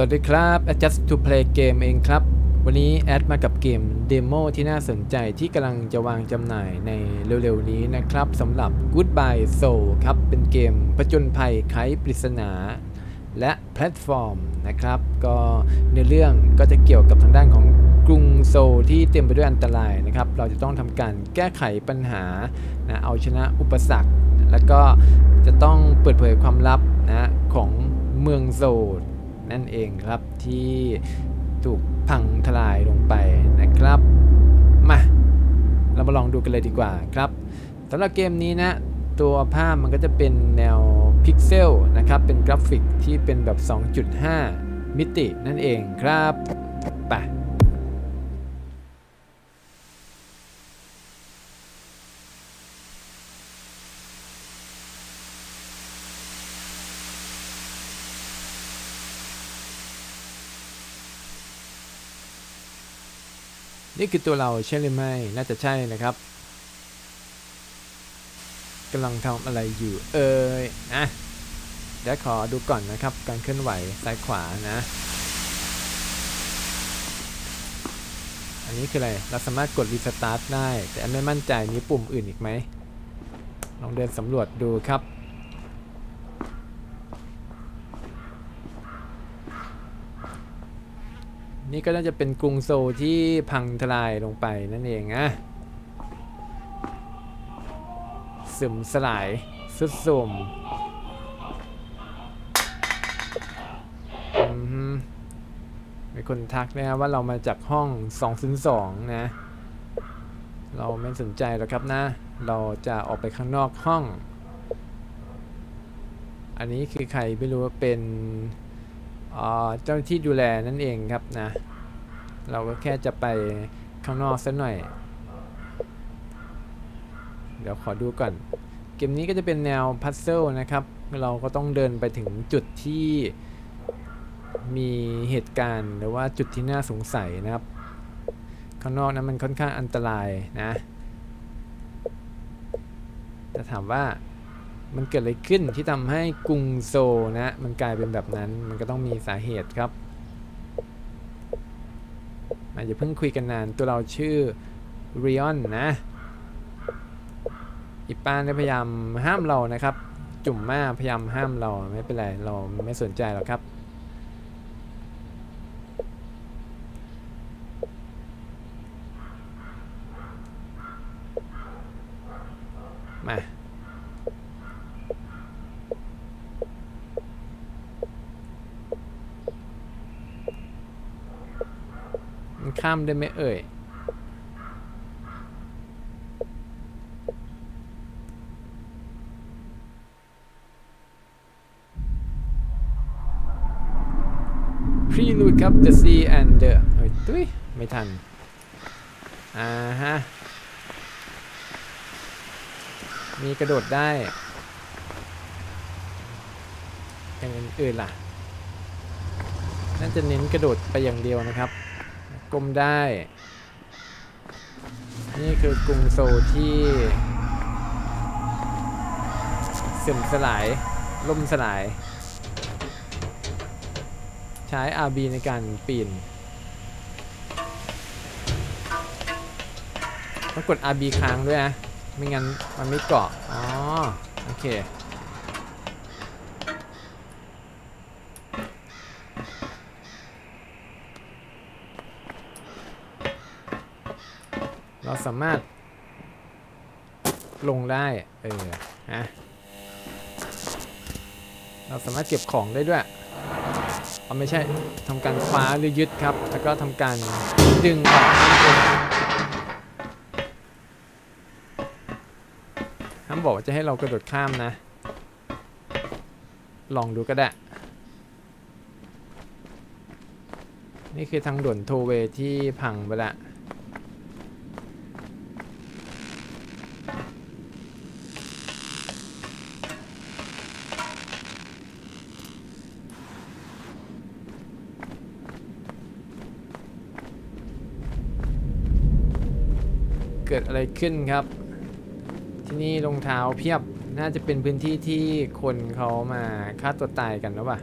วัสดีครับ Adjust to Play Game เองครับ วันนี้แอดมากับเกมเดโมที่น่าสนใจที่กำลังจะวางจำหน่ายในเร็วๆนี้นะครับสำหรับ Goodbye Soul ครับ เป็นเกมผจญภัยไขปริศนา และแพลตฟอร์มนะครับ ก็ในเรื่องก็จะเกี่ยวกับทางด้านของกรุงโซลที่เต็มไปด้วยอันตรายนะครับ เราจะต้องทำการแก้ไขปัญหานะเอาชนะอุปสรรค แล้วก็จะต้องเปิดเผยความลับนะของเมืองโซล นั่นเองครับที่ถูกพังทลายลงไปนะครับ มา เรามาลองดูกันเลยดีกว่าครับสำหรับเกมนี้นะ ตัวภาพมันก็จะเป็นแนวพิกเซลนะครับ เป็นกราฟิกที่เป็นแบบ 2.5 มิตินั่นเองครับไป นี่คือตัวเราใช่หรือไม่น่าจะใช่นะครับกำลังทำอะไรอยู่เอ่ยนะเดี๋ยวขอดูก่อนนะครับ การเคลื่อนไหวซ้ายขวานะ อันนี้คืออะไร เราสามารถกดรีสตาร์ทได้ แต่ไม่มั่นใจมีปุ่มอื่นอีกไหมลองเดินสำรวจดูครับ นี่ก็น่าจะเป็นกรุงโซลที่พังทลายลงไปนั่นเองนะสึมสลายสุดโทรมอือฮึมีคนทักนะครับว่าเรามาจากห้อง 202 นะ เราไม่สนใจหรอกครับนะ เราจะออกไปข้างนอกห้อง อันนี้คือใครไม่รู้ว่าเป็น เจ้าหน้าที่ดูแลนั่นเองครับนะ เราก็แค่จะไปข้างนอกสักหน่อย เดี๋ยวขอดูก่อน เกมนี้ก็จะเป็นแนวพัซเซิลนะครับ เราก็ต้องเดินไปถึงจุดที่มีเหตุการณ์หรือว่าจุดที่น่าสงสัยนะครับ ข้างนอกนั้นมันค่อนข้างอันตรายนะ จะถามว่า มันเกิดอะไรขึ้นที่ทำให้กรุงโซลนะ มันกลายเป็นแบบนั้นมันก็ต้องมีสาเหตุครับอาจจะเพิ่งคุยกันนานตัวเราชื่อเรยอนนะ อีปานได้พยายามห้ามเรานะครับ จุ่มมาพยายามห้ามเราไม่เป็นไรเราไม่สนใจหรอกครับ มา มัน ข้ามได้ไหมเอ่ย Prelude ครับ The Sea and the เฮ้ยตุ้ยไม่ทัน อ่าฮะ มีกระโดดได้ อย่างอื่นๆล่ะ น่าจะเน้นกระโดดไปอย่างเดียวนะครับ กลมได้ นี่คือกรุงโซลที่เสื่อมสลาย ล่มสลาย ใช้ RB ในการปีนต้องกด RB ค้างด้วยนะ ไม่งั้นมันไม่เกาะ อ๋อ โอเค เราสามารถ ลงได้ เออฮะเราสามารถเก็บของได้ด้วยเอาไม่ใช่ทำการคว้าหรือยึดครับ แล้วก็ทำการดึงออกห้ามบอกว่าจะให้เรากระโดดข้ามนะ ลองดูก็ได้ นี่คือทางด่วนโทเวที่พังไปละ เกิดอะไรขึ้นครับ ที่นี่รองเท้าเพียบน่าจะเป็นพื้นที่ที่คนเขามาฆ่าตัวตายกันหรือเปล่า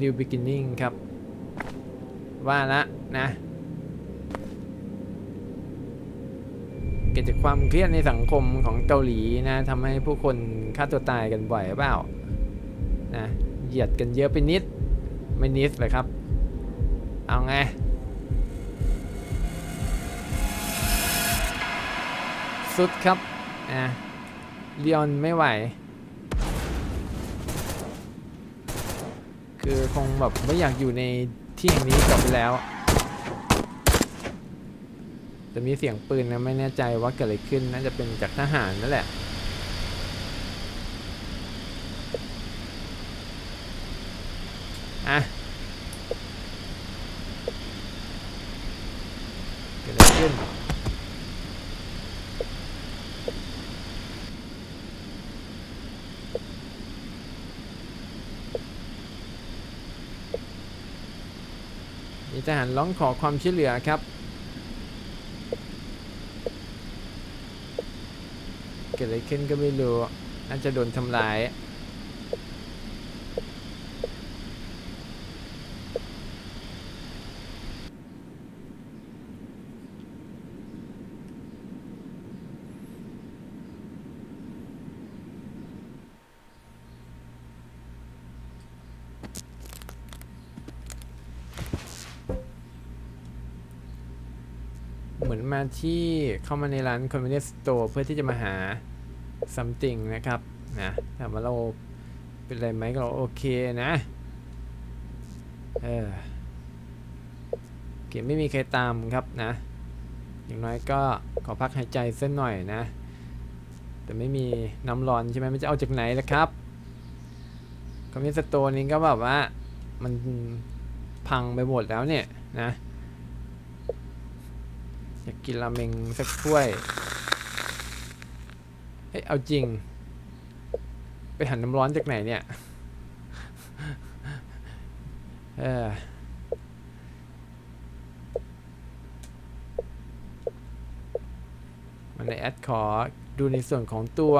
New Beginning ครับ ว่าละนะเกิดจากความเครียดในสังคมของเกาหลีนะทำให้ผู้คนฆ่าตัวตายกันบ่อยหรือเปล่านะเหยียดกันเยอะไปนิด ไม่นิดเลยครับ เอาไง สุดครับอะเลียนไม่ไหว คือคงแบบไม่อยากอยู่ในที่แห่งนี้ต่อไปแล้วแต่มีเสียงปืนนะไม่แน่ใจว่าเกิดอะไรขึ้นน่าจะเป็นจากทหารนั่นแหละอะ เกิดอะไรขึ้น มี ทหารร้องขอความช่วยเหลือครับ เกิดอะไรขึ้นก็ไม่รู้น่าจะโดนทำร้าย มือนมาที่เข้ามาในร้าน convenience store เพื่อที่จะมาหา something นะครับนะถามว่าเราเป็นอะไรไหมก็เราโอเคนะ เออเกมไม่มีใครตามครับนะ อย่างน้อยก็ขอพักหายใจสักหน่อยนะ แต่ไม่มีน้ำร้อนใช่ไหมมันจะเอาจากไหนล่ะครับคอมมิวสโตนี้ก็แบบว่ามันพังไปหมดแล้วเนี่ยนะ กินราเมงสักถ้วย เฮ้ย เอาจริง ไปหันน้ำร้อนจากไหนเนี่ย เออมันในแอดขอดูในส่วนของตัว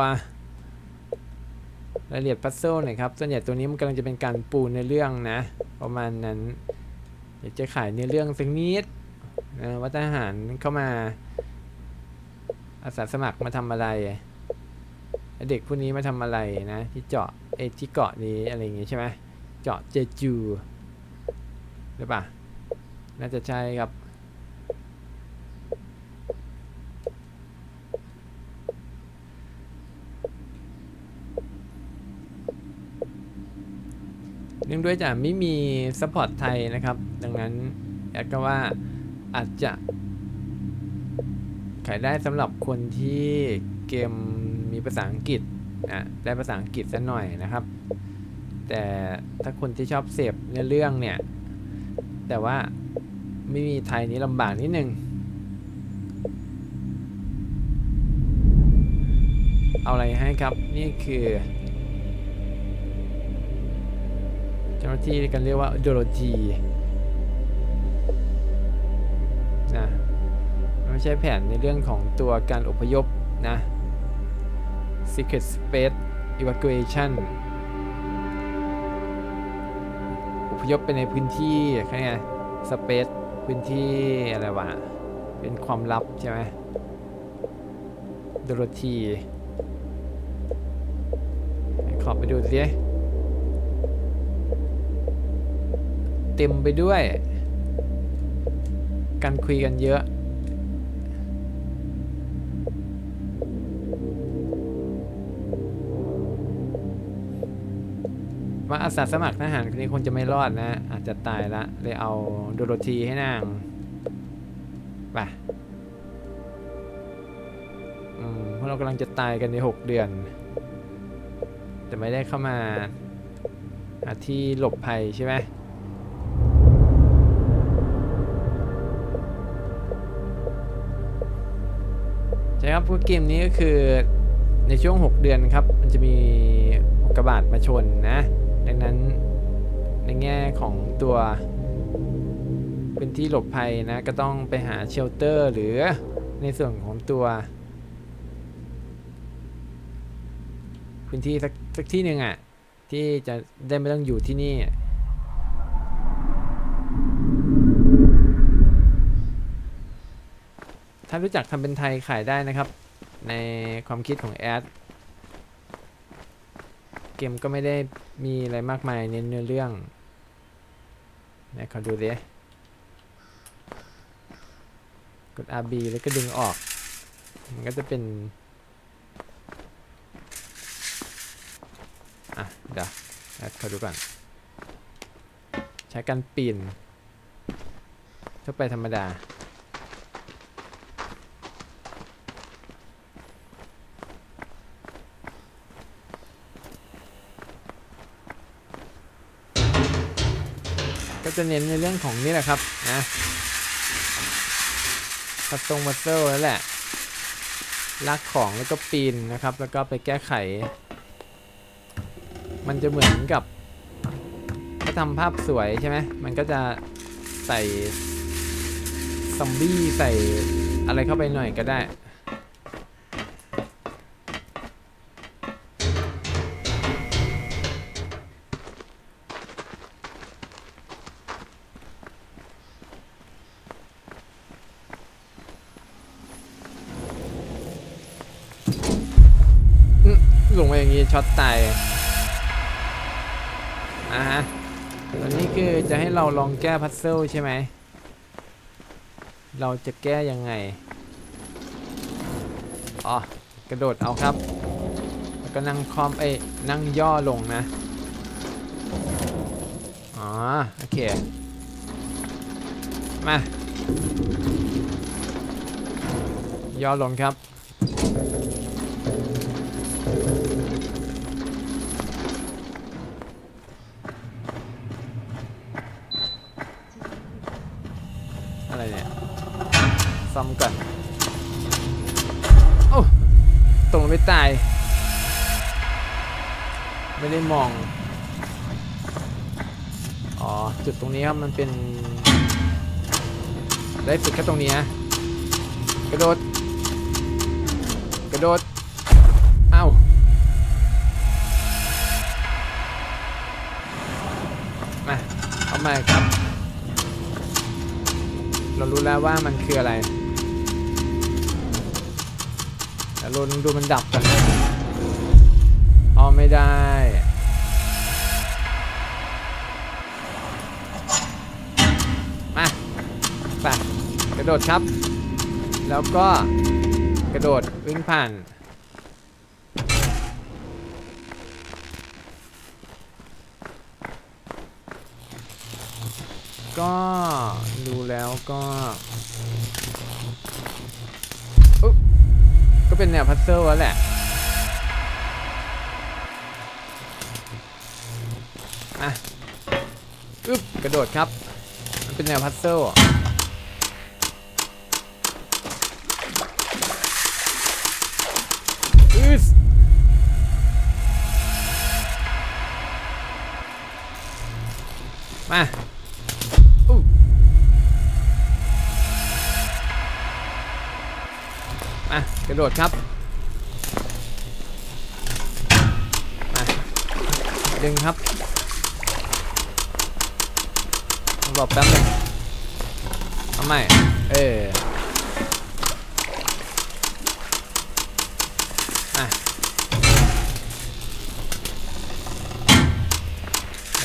รายละเอียดพัซเซิลหน่อยครับ ส่วนใหญ่ตัวนี้มันกำลังจะเป็นการปูในเรื่องนะ ประมาณนั้นอยากจะขายในเรื่องสักนิด ว่าทหารเข้ามา อาสาสมัครมาทำอะไร เด็กพวกนี้มาทำอะไรนะ ที่เจาะไอ้ที่เกาะนี้อะไรอย่างงี้ใช่ไหมเจาะเจจูหรือเปล่าน่าจะใช่ครับเนื่องด้วยจากไม่มีซัพพอร์ตไทยนะครับ ดังนั้นแอดก็ว่า อาจจะ ขายได้สำหรับคนที่เกมมีภาษาอังกฤษนะได้ภาษาอังกฤษสัหน่อยนะครับ แต่ถ้าคนที่ชอบเสพเนื้อเรื่องเนี่ย แต่ว่าไม่มีไทยนี้ลำบากนิดนึง เอาอะไรให้ครับนี่คือเจ้าหน้าที่กันเรียกว่าโดโรธี ไม่ใช่แผนในเรื่องของตัวการอพยพนะ Secret Space Evacuation อพยพไปในพื้นที่แค่ไง Space พื้นที่อะไรวะ เป็นความลับใช่ไหมโดโรธีขอไปดูสิเต็มไปด้วย การคุยกันเยอะ ว่าอาสาสมัครทหารคนนี้คงจะไม่รอดนะ อาจจะตายละเลยเอาโดโรธีให้นางไปอืมพวกเรากำลังจะตายกันใน 6 เดือน แต่ไม่ได้เข้ามาหาที่หลบภัยใช่ไหมใช่ครับพวกเกมนี้ก็คือในช่วง 6 เดือนครับ มันจะมีกกาบาตมาชนนะ ดังนั้นในแง่ของตัวพื้นที่หลบภัยนะก็ต้องไปหาเชลเตอร์หรือในส่วนของตัวพื้นที่สักสักที่หนึ่งอะ่ะที่จะได้ไม่ต้องอยู่ที่นี่ถ้ารู้จักทำเป็นไทยขายได้นะครับ ในความคิดของแอด เกมก็ไม่ได้มีอะไรมากมายในเนื้อเรื่องนะขอดูดิกด RB แล้วก็ดึงออก มันก็จะเป็น อะ เดี๋ยวแอดขอดูก่อน ใช้การปีนทั่วไปธรรมดา ก็จะเน้นในเรื่องของนี่แหละครับนะพัดตรงมัสเซลแล้วแหละลากของแล้วก็ปีนนะครับ แล้วก็ไปแก้ไข มันจะเหมือนกับถ้าทำภาพสวยใช่ไหมมันก็จะใส่ซอมบี้ใส่อะไรเข้าไปหน่อยก็ได้ อนนี้คือจะให้เราลองแก้พัซเซิลใช่ไหม เราจะแก้ยังไง อ๋อ กระโดดเอาครับ แล้วก็นั่งคอมเอ้นั่งย่อลงนะ อ๋อ โอเค มา ย่อลงครับ อะไรเนี่ย ซ่อมก่อนโอ้ตรงไม่ตาย ไม่ได้มอง อ๋อ จุดตรงนี้ครับ มันเป็น ได้ฝึกแค่ตรงนี้นะกระโดด กระโดด เอ้ามาเอามาครับ เรารู้แล้วว่ามันคืออะไร แต่เราดูมันดับกันนะอ๋อไม่ได้มาไปกระโดดครับ แล้วก็กระโดดวิ่งผ่านก็ดูแล้วก็อุ๊บ ก็เป็นแนวพัซเซิลแล้วแหละ อะ อึ๊บ กระโดดครับ มันเป็นแนวพัซเซิลอึสมา กระโดดครับดึงครับรอแป๊บหนึงเอาใหมเออ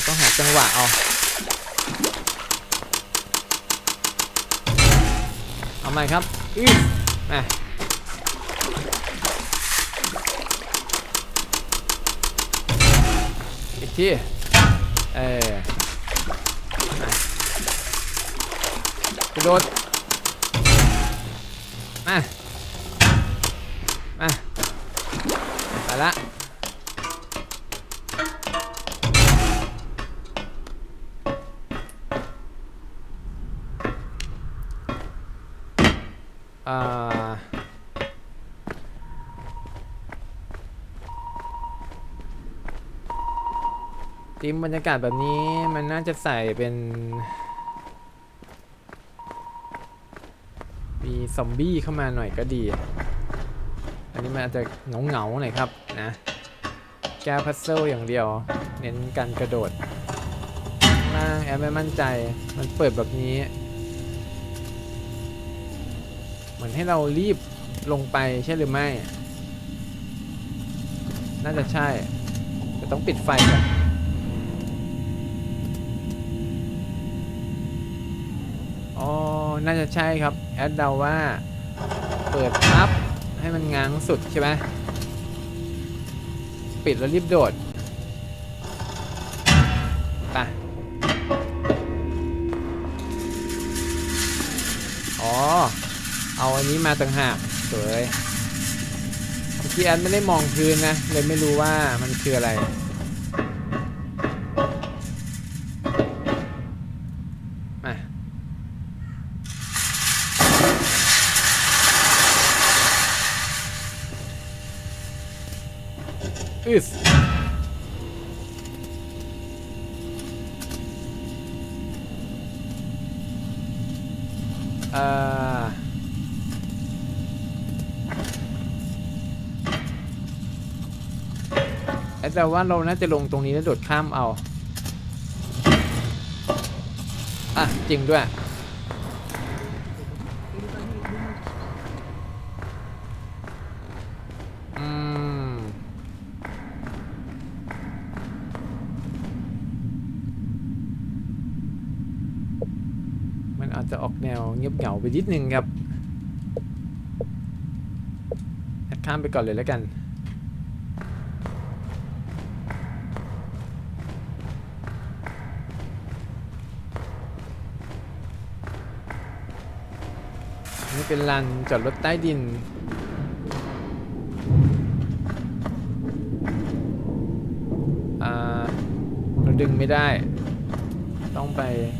ต้องหาจังหวะเอาเอาใหม่ครับอือมาอีก ที่เออกระโดดมา มา ไปละ มบรรยากาศแบบนี้มันน่าจะใส่เป็นมีซอมบี้เข้ามาหน่อยก็ดี อันนี้มันอาจจะเงาเงาหน่อยครับนะ แก้พัซเซิลอย่างเดียว เน้นการกระโดดล่างแอบไม่มั่นใจ มันเปิดแบบนี้ เหมือนให้เรารีบลงไปใช่หรือไม่ น่าจะใช่ แต่ต้องปิดไฟก่อน น่าจะใช่ครับ แอดเดาว่า เปิดพับให้มันง้างสุดใช่ไหมปิดแล้วรีบโดดไปอ๋อ เอาอันนี้มาต่างหากสวยเมื่อกี้แอดไม่ได้มองพื้นนะ เลยไม่รู้ว่ามันคืออะไร มา อึสเอ่อแอดแต่ว่าเราน่าจะลงตรงนี้แล้วโดดข้ามเอา อะ จริงด้วย อืม มันอาจจะออกแนวเงียบเหงาไปนิดนึงครับข้ามไปก่อนเลยแล้วกันนี่เป็นลานจอดรถใต้ดินอ่าเราดึงไม่ได้ ต้องไปเออไป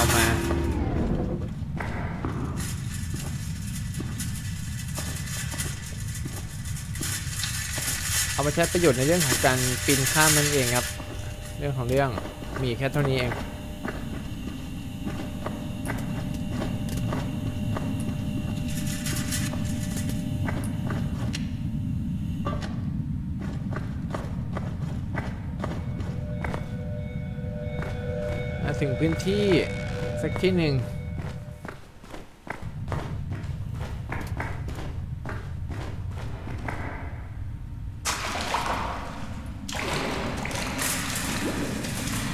เอามา เอามาใช้ประโยชน์ในเรื่องของการปีนข้ามนั่นเองครับ เรื่องของเรื่องมีแค่เท่านี้เองถึงพื้นที่ สักที่หนึ่ง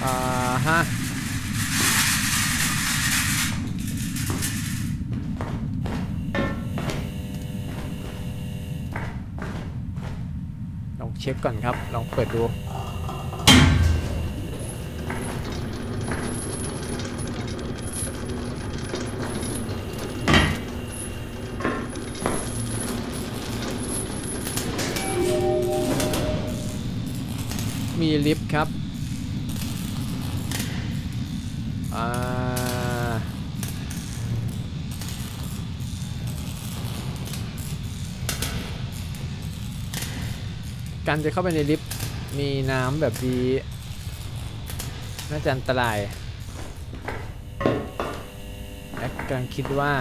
อ่าฮะลองเช็คก่อนครับ ลองเปิดดู มีลิฟต์ครับการจะเข้าไปในลิฟต์มีน้ำแบบนี้น่าจะอันตรายแอคกำลังคิดว่า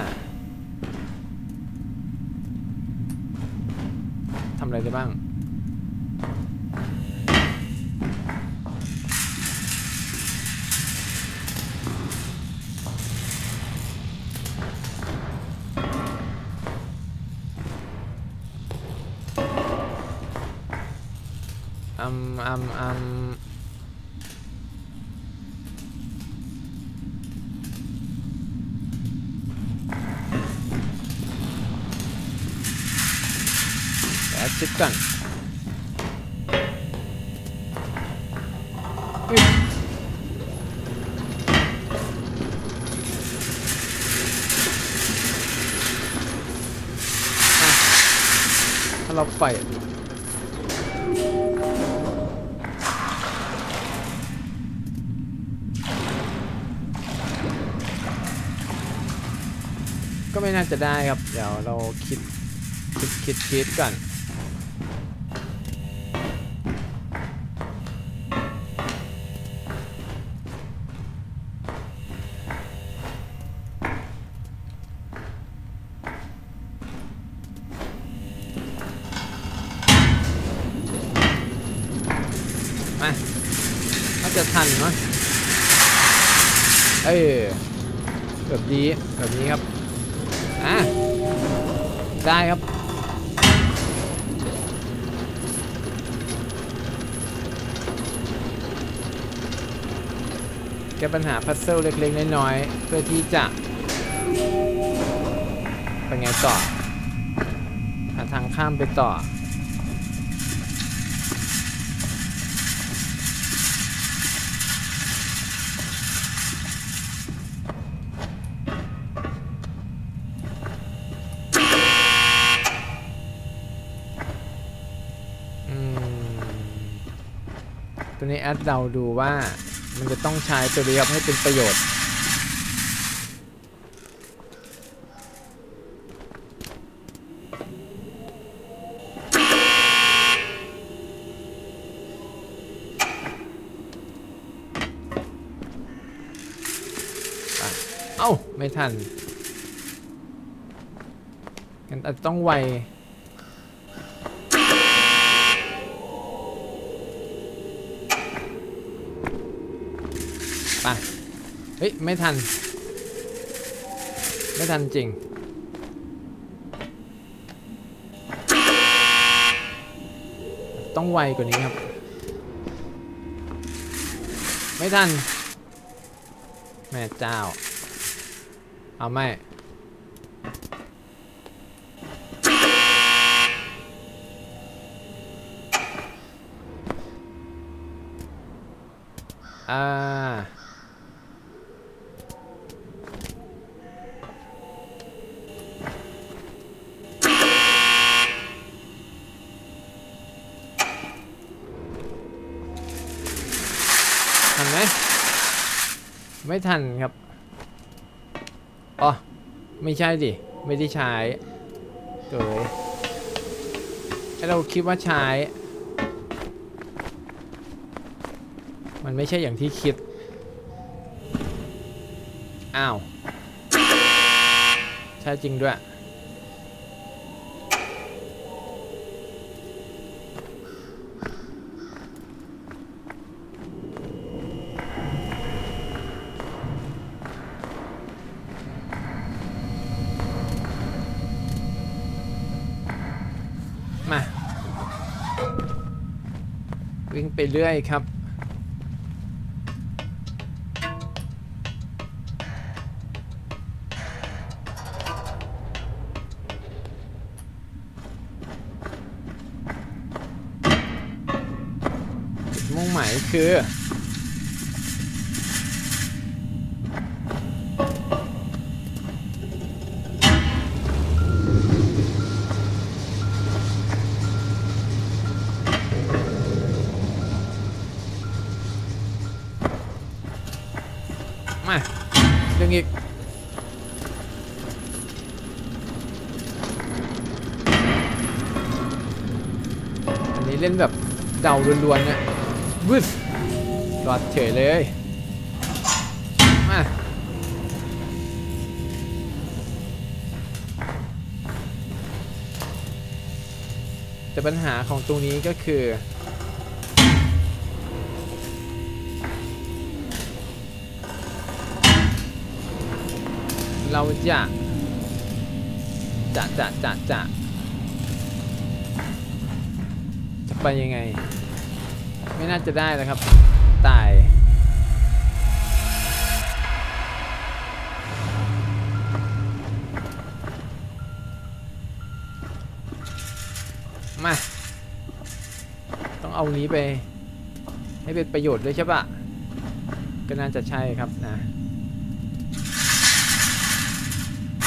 ทำอะไรได้บ้าง แอดชิดก่อนถ้าเราไปก็ไม่น่าจะได้ครับ เดี๋ยวเราคิด คิดคิดคิดก่อน ทันมั้งเออแบบนี้แบบนี้ครับอะได้ครับแก้ปัญหาพัซเซิลเล็กๆน้อยๆเพื่อที่จะไปไงต่อหาทางข้ามไปต่อ ตัวนี้แอดเราดูว่ามันจะต้องใช้ตัวนี้ครับให้เป็นประโยชน์ เอ้า ไม่ทันงั้นอาจจะต้องไว เฮ้ย ไม่ทัน ไม่ทันจริง ต้องไวกว่านี้ครับ ไม่ทัน แม่เจ้า เอาไม่อ่า ทันครับ อ๋อ ไม่ใช่ดิ ไม่ได้ใช้เกยเราคิดว่าใช้ มันไม่ใช่อย่างที่คิด อ้าว ใช่จริงด้วย มา วิ่ง ไปเรื่อยครับ มุ่งหมายคือ มาเรื่องอีกอันนี้เล่นแบบเดาล้วนๆเนี่ยวึสรอดเฉยเลย มาแต่ปัญหาของตรงนี้ก็คือ เราจะจะจะจะจะจะไปยังไง ไม่น่าจะได้แล้วครับ ตาย มา ต้องเอานี้ไป ให้เป็นประโยชน์ด้วยใช่ปะก็น่าจะใช่ครับนะ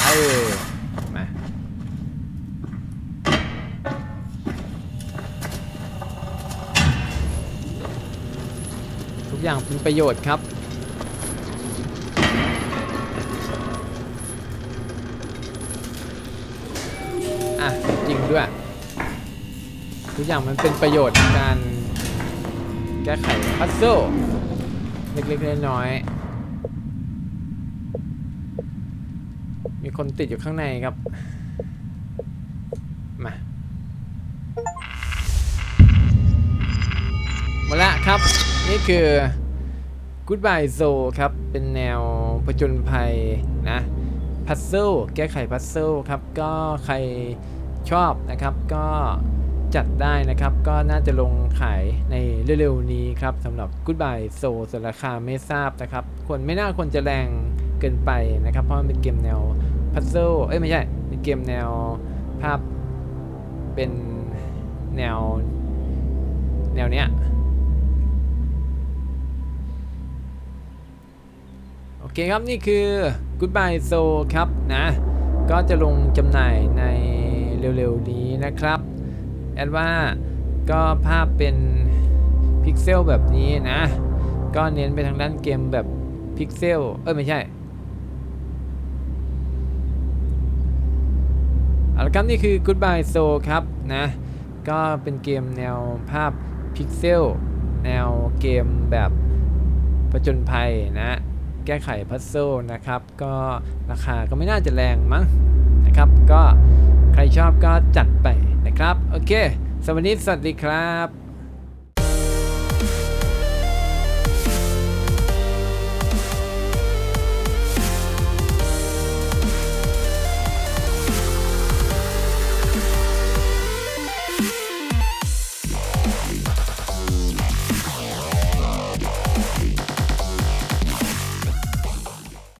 เออมาทุกอย่างเป็นประโยชน์ครับอะจริงด้วย ทุกอย่างมันเป็นประโยชน์ในการแก้ไขพัซเซิลเล็กๆน้อยๆ มี คนติดอยู่ข้างในครับ มามดละครับ นี่คือ Goodbye Soul ครับ เป็นแนวผจญภัยนะพัซเซิลแก้ไขพัซเซิลครับ ก็ใครชอบนะครับ ก็จัดได้นะครับ ก็น่าจะลงขายในเร็วๆนี้ครับสำหรับ Goodbye Soul ส่วนราคาไม่ทราบนะครับควรไม่น่าควรจะแรงเกินไปนะครับ เพราะมันเป็นเกมแนว พัซเซิลเอ้ยไม่ใช่เป็นเกมแนวภาพเป็นแนว แนวเนี้ยโอเคครับนี่คือ Goodbye Soul ครับนะ ก็จะลงจำหน่ายในเร็วๆนี้นะครับ แอดว่าก็ภาพเป็นพิกเซลแบบนี้นะ ก็เน้นไปทางด้านเกมแบบพิกเซล เอ้ยไม่ใช่ เอา ละครับนี่คือ Goodbye Soul ครับนะ ก็เป็นเกมแนวภาพพิกเซลแนวเกมแบบผจญภัยนะ แก้ไขพัซโซนะครับ ก็ราคาก็ไม่น่าจะแรงมั้งนะครับ ก็ใครชอบก็จัดไปนะครับ โอเคสวัสดีสวัสดีครับ